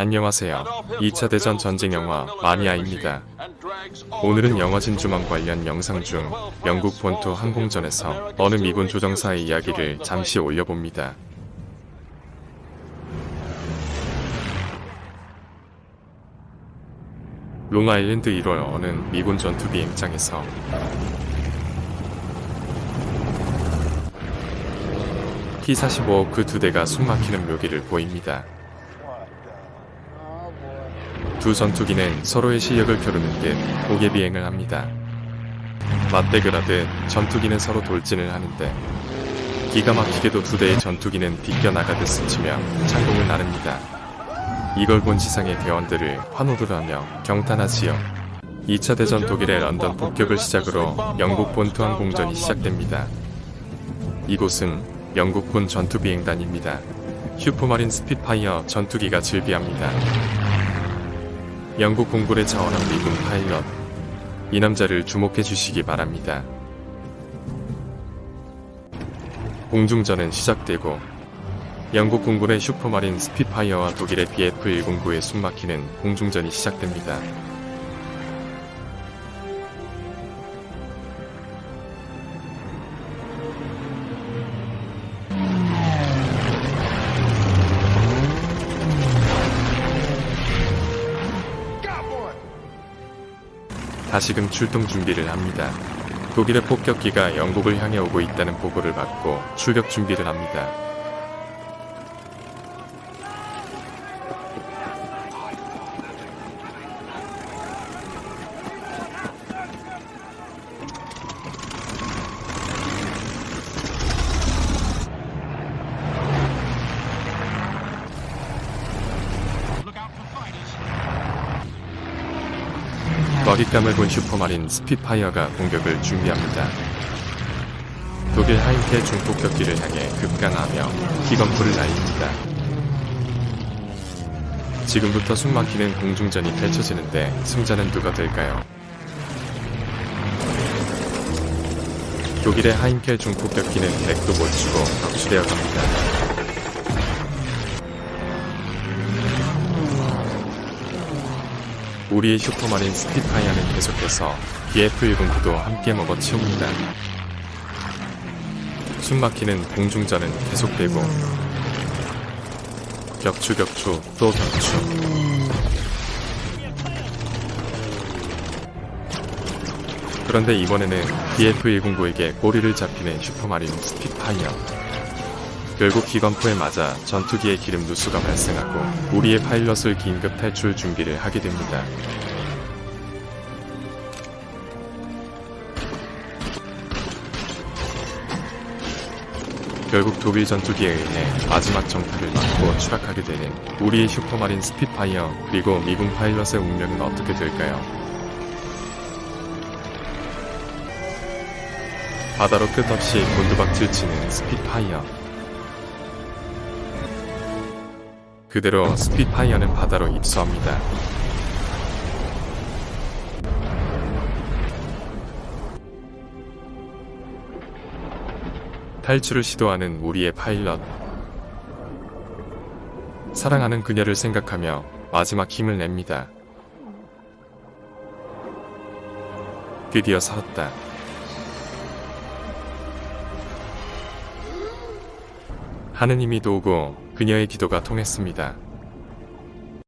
안녕하세요. 2차 대전 전쟁 영화 마니아입니다. 오늘은 영화 진주만 관련 영상 중 영국 본토 항공전에서 어느 미군 조정사의 이야기를 잠시 올려봅니다. 롱아일랜드 1월 어느 미군 전투 비행장에서 T-45 그 두 대가 숨막히는 묘기를 보입니다. 두 전투기는 서로의 실력을 겨루는 듯 고개 비행을 합니다. 맞대결하듯 전투기는 서로 돌진을 하는데 기가 막히게도 두 대의 전투기는 비껴나가듯 스치며 창공을 나릅니다. 이걸 본 지상의 대원들을 환호를 하며 경탄하지요. 2차 대전 독일의 런던 폭격을 시작으로 영국 본토 항공전이 시작됩니다. 이곳은 영국군 전투비행단입니다. 슈퍼마린 스피파이어 전투기가 즐비합니다. 영국 공군에 자원한 미군 파일럿. 이 남자를 주목해 주시기 바랍니다. 공중전은 시작되고 영국 공군의 슈퍼마린 스피파이어와 독일의 BF-109의 숨막히는 공중전이 시작됩니다. 다시금 출동 준비를 합니다. 독일의 폭격기가 영국을 향해 오고 있다는 보고를 받고 출격 준비를 합니다. 먹잇감을 본 슈퍼마린 스피파이어가 공격을 준비합니다. 독일 하인케 중폭격기를 향해 급강하며 기건포를 날립니다. 지금부터 숨막히는 공중전이 펼쳐지는데 승자는 누가 될까요? 독일의 하인켈 중폭격기는 맥도 못 치고 격추되어 갑니다. 우리의 슈퍼마린 스피파이어는 계속해서 BF-109도 함께 먹어치웁니다. 숨막히는 공중전은 계속되고 격추 격추 또 격추 그런데 이번에는 BF-109에게 꼬리를 잡히는 슈퍼마린 스피파이어 결국 기관포에 맞아 전투기의 기름 누수가 발생하고 우리의 파일럿을 긴급 탈출 준비를 하게 됩니다. 결국 독일 전투기에 의해 마지막 정탑을 맞고 추락하게 되는 우리의 슈퍼마린 스피파이어 그리고 미군 파일럿의 운명은 어떻게 될까요? 바다로 끝없이 곤두박질 치는 스피파이어 그대로 스피파이어는 바다로 입수합니다. 탈출을 시도하는 우리의 파일럿. 사랑하는 그녀를 생각하며 마지막 힘을 냅니다. 드디어 살았다. 하느님이 도우고 그녀의 기도가 통했습니다.